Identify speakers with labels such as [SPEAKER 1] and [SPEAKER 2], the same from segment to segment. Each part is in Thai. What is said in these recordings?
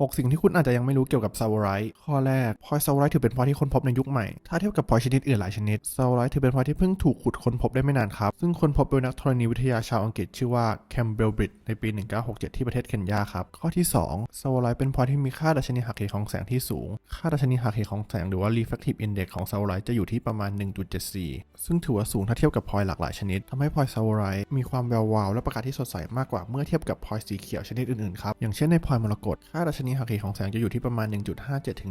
[SPEAKER 1] 6 สิ่งที่คุณอาจจะยังไม่รู้เกี่ยวกับซาวไรต์ข้อแรกพอยซาวไรต์ถือเป็นพอยที่ค้นพบในยุคใหม่ ถ้าเทียบกับพอยชนิดอื่นหลายชนิดซาวไรต์ถือเป็นพอยที่เพิ่งถูกขุดค้นพบได้ไม่นานครับ ซึ่งค้นพบโดยนักธรณีวิทยาชาวอังกฤษชื่อว่าแคมเบลบริดในปี 1967 ที่ประเทศเคนยาครับ ข้อที่2ซาวไรต์เป็นพอยที่มีค่าดัชนีหักเหของแสงที่สูง ค่าดัชนีหักเหของแสงหรือว่า refractive index ของซาวไรต์จะอยู่ที่ประมาณ 1.74 ซึ่งถือว่าสูงถ้าเทียบกับพอยหลากหลายชนิดทำให้พอยซาวไรต์มีความแวววาวและประกายที่สดใสมากกว่าเมื่อเทียบกับพอยสีเขียวชนิดอื่นๆครับอย่างเช่นในพอยมรกตค่าดัชนหักเหของแสงจะอยู่ที่ประมาณ 1.57 ถึง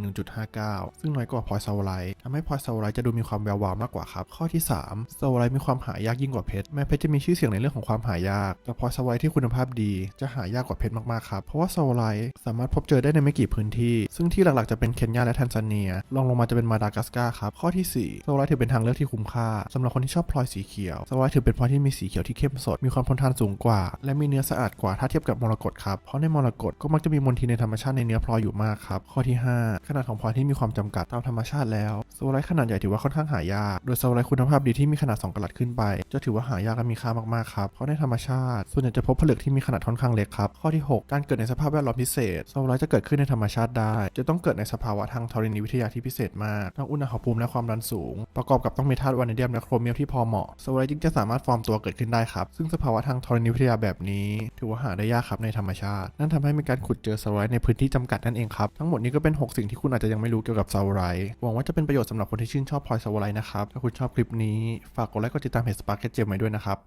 [SPEAKER 1] 1.59 ซึ่งน้อยกว่าพลอยซาวไรต์ทำให้พลอยซาวไรต์จะดูมีความแวววาวมากกว่าครับ ข้อที่3ซาวไรต์มีความหายากยิ่งกว่าเพชรแม้เพชรจะมีชื่อเสียงในเรื่องของความหายาก แต่พลอยซาวไรต์ที่คุณภาพดีจะหายากกว่าเพชรมากๆครับ เพราะว่าซาวไรต์สามารถพบเจอได้ในไม่กี่พื้นที่ ซึ่งที่หลักๆจะเป็นเคนยาและแทนซาเนียรองลงมาจะเป็นมาดากัสการ์ครับข้อที่4ซาวไรต์ถือเป็นทางเลือกที่คุ้มค่าสำหรับคนที่ชอบพลอยสีเขียวซาวไรต์ถือเป็นพลอยที่มีสีเขียวที่เข้มสดมีความทนทานสูงกว่า และมีเนื้อสะอาดกว่าถ้าเทียบกับมรกตครับเพราะในมรกตก็มักจะมีมลทินในธรรมชาติในเนื้อพลอยอยู่มากครับ ข้อที่ 5 ขนาดของพลอยที่มีความจำกัดตามธรรมชาติแล้วซาวไรต์ขนาดใหญ่ถือว่าค่อนข้างหายาก โดยซาวไรต์คุณภาพดีที่มีขนาด 2กะรัตขึ้นไป จะถือว่าหายากและมีค่ามากๆครับเพราะในธรรมชาติ ส่วนใหญ่จะพบผลึกที่มีขนาดค่อนข้างเล็กครับข้อที่ 6 การเกิดในสภาพแวดล้อมพิเศษซาวไรต์จะเกิดขึ้นในธรรมชาติได้ จะต้องเกิดในสภาวะทางธรณีวิทยาที่พิเศษมากทั้งอุณหภูมิและความดันสูง ประกอบกับต้องมีธาตุวานิเดียมและโครเมียมที่พอเหมาะซาวไรต์จึงจะสามารถฟอร์มตัวเกิดขึ้นได้ครับซึ่งสภาวะทางธรณีวิทยาแบบนี้ ถือว่าหาได้ยากครับในธรรมชาติ นั่นทำให้มีการขุดเจอซาวไรต์ในพื้นที่จำกัดนั่นเองครับ ทั้งหมดนี้ก็เป็น 6 สิ่งที่คุณอาจจะยังไม่รู้เกี่ยวกับซาวไรต์หวังว่าจะเป็นประโยชน์สำหรับคนที่ชื่นชอบพลอยซาวไรต์นะครับ ถ้าคุณชอบคลิปนี้ ฝากกดไลค์กดติดตามเพจสปาร์เก็ตเจมไว้ด้วยนะครับ